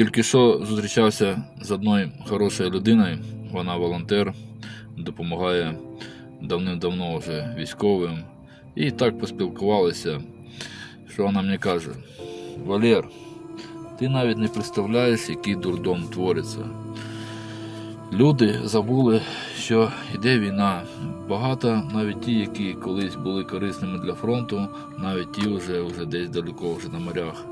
Тільки що зустрічався з одною хорошою людиною, вона волонтер, допомагає давним-давно вже військовим. І так поспілкувалися, що вона мені каже: Валер, ти навіть не представляєш, який дурдом твориться. Люди забули, що йде війна. Багато, навіть ті, які колись були корисними для фронту, навіть ті вже, вже десь далеко, вже на морях.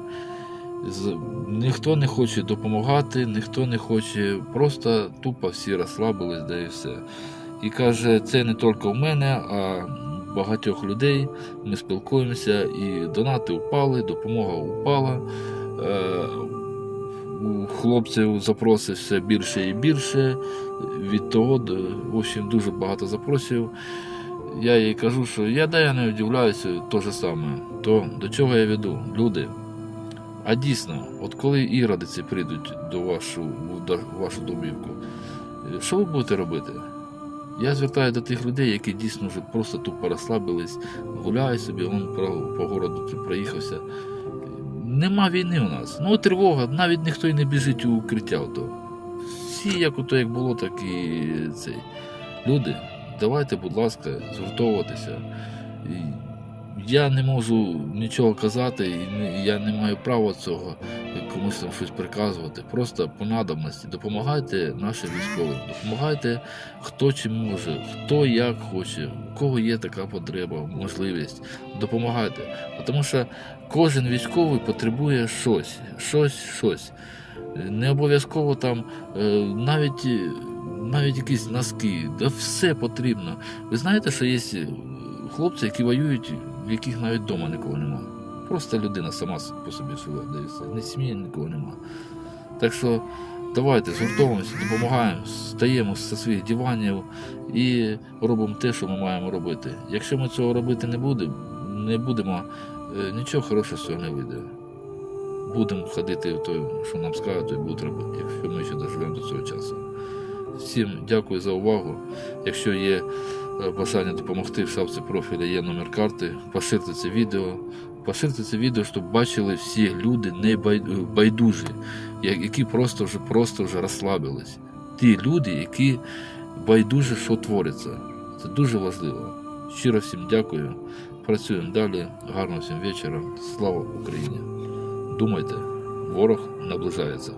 Ніхто не хоче допомагати, ніхто не хоче, просто тупо всі розслабились, да і все. І каже, це не тільки в мене, а багатьох людей. Ми спілкуємося, і донати впали, допомога впала. Е, у хлопців запроси все більше і більше. Від того, в общем, дуже багато запросів. Я їй кажу, що я да я не удивляюся, то же саме. То до чого я веду? Люди. А дійсно, от коли іродиці прийдуть до вашу, до вашу домівку, е, що ви будете робити? Я звертаю до тих людей, які дійсно вже просто тупо розслабились, гуляють собі, вон по, городу проїхався. Нема війни у нас. Ну, тривога, навіть ніхто й не біжить у укриття. То. Всі, як ото як було, так і цей. Люди, давайте, будь ласка, згуртовуватися. Я не можу нічого казати, і я не маю права цього комусь там щось приказувати. Просто по надобності допомагайте нашим військовим, допомагайте хто чим може, хто як хоче, у кого є така потреба, можливість. Допомагайте. Тому що кожен військовий потребує щось, щось, щось. Не обов'язково там е, навіть, навіть якісь носки, да все потрібно. Ви знаєте, що є хлопці, які воюють, в яких навіть вдома нікого немає. Просто людина сама по собі живе, і все. Не сім'ї нікого немає. Так що давайте згуртовуємося, допомагаємо, стаємо зі своїх диванів і робимо те, що ми маємо робити. Якщо ми цього робити не будемо, не будемо, е, нічого хорошого з цього не вийде. Будемо ходити в той, що нам скажуть, й будуть робити, якщо ми ще доживемо до цього часу. Всім дякую за увагу. Якщо є бажання допомогти в шапці профіля, є номер карти, поширте це відео. Поширте це відео, щоб бачили всі люди не бай- байдужі, які просто вже просто вже розслабились. Ті люди, які байдуже, що твориться. Це дуже важливо. Щиро всім дякую. Працюємо далі. Гарного всім вечора. Слава Україні! Думайте, ворог наближається.